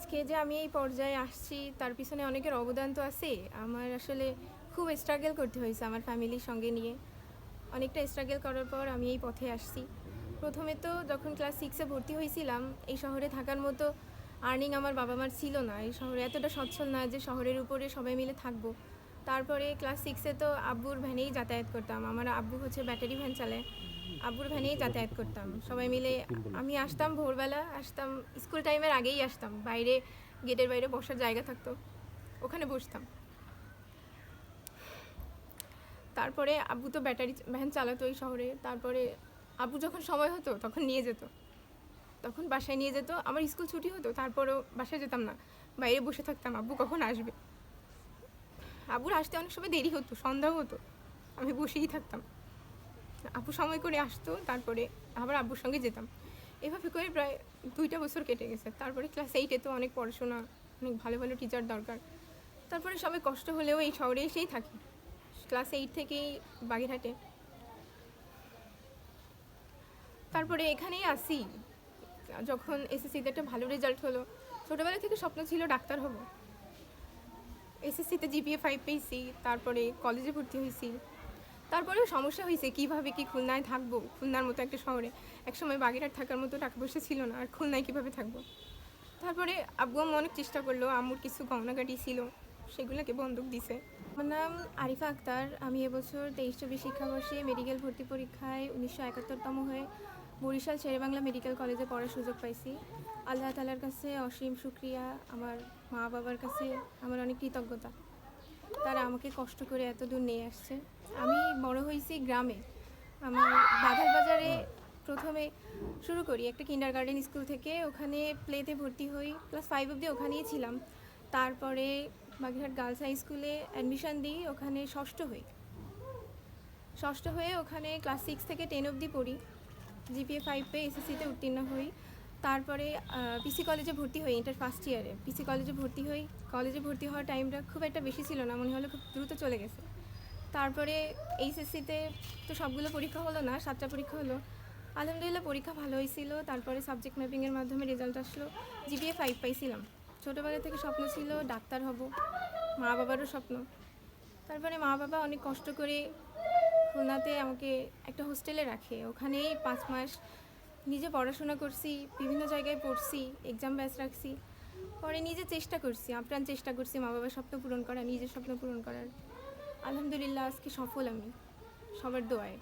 আজকে যে আমি এই পর্যায়ে আসছি, তার পিছনে অনেকের অবদান তো আছে। আমার আসলে খুব স্ট্রাগল করতে হয়েছে আমার ফ্যামিলির সঙ্গে নিয়ে। অনেকটা স্ট্রাগল করার পর আমি এই পথে আসছি। প্রথমে তো যখন ক্লাস সিক্সে ভর্তি হয়েছিলাম, এই শহরে থাকার মতো আর্নিং আমার বাবা মার ছিল না। এই শহরে এতটা সচ্ছল না যে শহরের উপরে সবাই মিলে থাকব। তারপরে ক্লাস সিক্সে তো আব্বুর ভ্যানেই যাতায়াত করতাম। আমার আব্বু হচ্ছে ব্যাটারি ভ্যান চালায় আব্বুর ভ্যানেই যাতায়াত করতাম। সবাই মিলে আমি আসতাম ভোরবেলা, আসতাম স্কুল টাইমের আগেই আসতাম। বাইরে গেটের বাইরে বসার জায়গা থাকতো। ওখানে বসতাম। তারপরে আব্বু তো ব্যাটারি ভ্যান চালাতো ওই শহরে। তারপরে আব্বু যখন সময় হতো, তখন নিয়ে যেত। তখন বাসায় নিয়ে যেত। আমার স্কুল ছুটি হতো, তারপরেও বাসায় যেতাম না। বাইরে বসে থাকতাম। আব্বু কখন আসবে? আব্বুর আসতে অনেক সময় দেরি হতো সন্ধ্যা হতো। আমি বসেই থাকতাম। আপু সময় করে আসতো, তারপরে আবার আব্বুর সঙ্গে যেতাম। এভাবে করে প্রায় দুইটা বছর কেটে গেছে। তারপরে ক্লাস এইটে তো অনেক পড়াশোনা, অনেক ভালো ভালো টিচার দরকার। তারপরে সবাই কষ্ট হলেও এই শহরে এসেই থাকি। ক্লাস এইট থেকেই বাগেরহাটে। তারপরে এখানেই আসি। যখন এসএসসিতে একটা ভালো রেজাল্ট হলো, ছোটোবেলা থেকে স্বপ্ন ছিল ডাক্তার হব। এসএসসিতে জিপিএ ফাইভ পেয়েছি, তারপরে কলেজে ভর্তি হয়েছি। তারপরেও সমস্যা হয়েছে, কীভাবে কি খুলনায় থাকব? খুলনার মতো একটা শহরে। একসময় বাগেরহাট থাকার মতো টাকা পয়সা ছিল না, আর খুলনায় কীভাবে থাকব? তারপরে আব্বু অনেক চেষ্টা করল, আম্মুর কিছু গহনাগাটি ছিল, সেগুলোকে বন্দুক দিছে। আমার নাম আরিফা আক্তার। আমি এবছর তেইশ চব্বিশ শিক্ষাবর্ষে মেডিকেল ভর্তি পরীক্ষায় উনিশশো একাত্তরতম হয়ে বরিশাল শেরেবাংলা মেডিকেল কলেজে পড়ার সুযোগ পাইছি। আল্লাহ তালার কাছে অসীম শুক্রিয়া, আমার মা বাবার কাছে আমার অনেক কৃতজ্ঞতা। তারা আমাকে কষ্ট করে এত দূর নিয়ে আসছে। আমি বড় হয়েছি গ্রামে। আমার বাধার বাজারে প্রথমে শুরু করি একটা কিন্ডার গার্ডেন স্কুল থেকে। ওখানে প্লেতে ভর্তি হই। ক্লাস ফাইভ অবধি ওখানেই ছিলাম। তারপরে বাগেরহাট গার্লস হাই স্কুলে অ্যাডমিশন দিই। ওখানে ষষ্ঠ হই। ষষ্ঠ হয়ে ওখানে ক্লাস সিক্স থেকে টেন অবধি পড়ি। জিপিএ ফাইভ পেয়ে এসএসসিতে উত্তীর্ণ হই। তারপরে পিসি কলেজে ভর্তি হই ইন্টার ফার্স্ট ইয়ারে পিসি কলেজে ভর্তি হই। কলেজে ভর্তি হওয়ার টাইমটা খুব একটা বেশি ছিল না, মনে হলো খুব দ্রুত চলে গেছে। তারপরে এইচএসসিতে তো সবগুলো পরীক্ষা হলো না, সাতটা পরীক্ষা হলো। আলহামদুলিল্লাহ পরীক্ষা ভালো হয়েছিল তারপরে সাবজেক্ট ম্যাপিংয়ের মাধ্যমে রেজাল্ট আসলো। জিপিএ ফাইভ পাইছিলাম। ছোটোবেলা থেকে স্বপ্ন ছিল ডাক্তার হব মা বাবারও স্বপ্ন। তারপরে মা বাবা অনেক কষ্ট করে খুলনাতে আমাকে একটা হোস্টেলে রাখে। ওখানেই পাঁচ মাস নিজে পড়াশোনা করছি, বিভিন্ন জায়গায় পড়ছি এক্সাম ব্যাচ রাখছি। পরে নিজে চেষ্টা করছি, আপ্রাণ চেষ্টা করছি মা বাবার স্বপ্ন পূরণ করার, নিজের স্বপ্ন পূরণ করার। আলহামদুলিল্লাহ, আজকে সফল আমি, সবার দোয়ায়।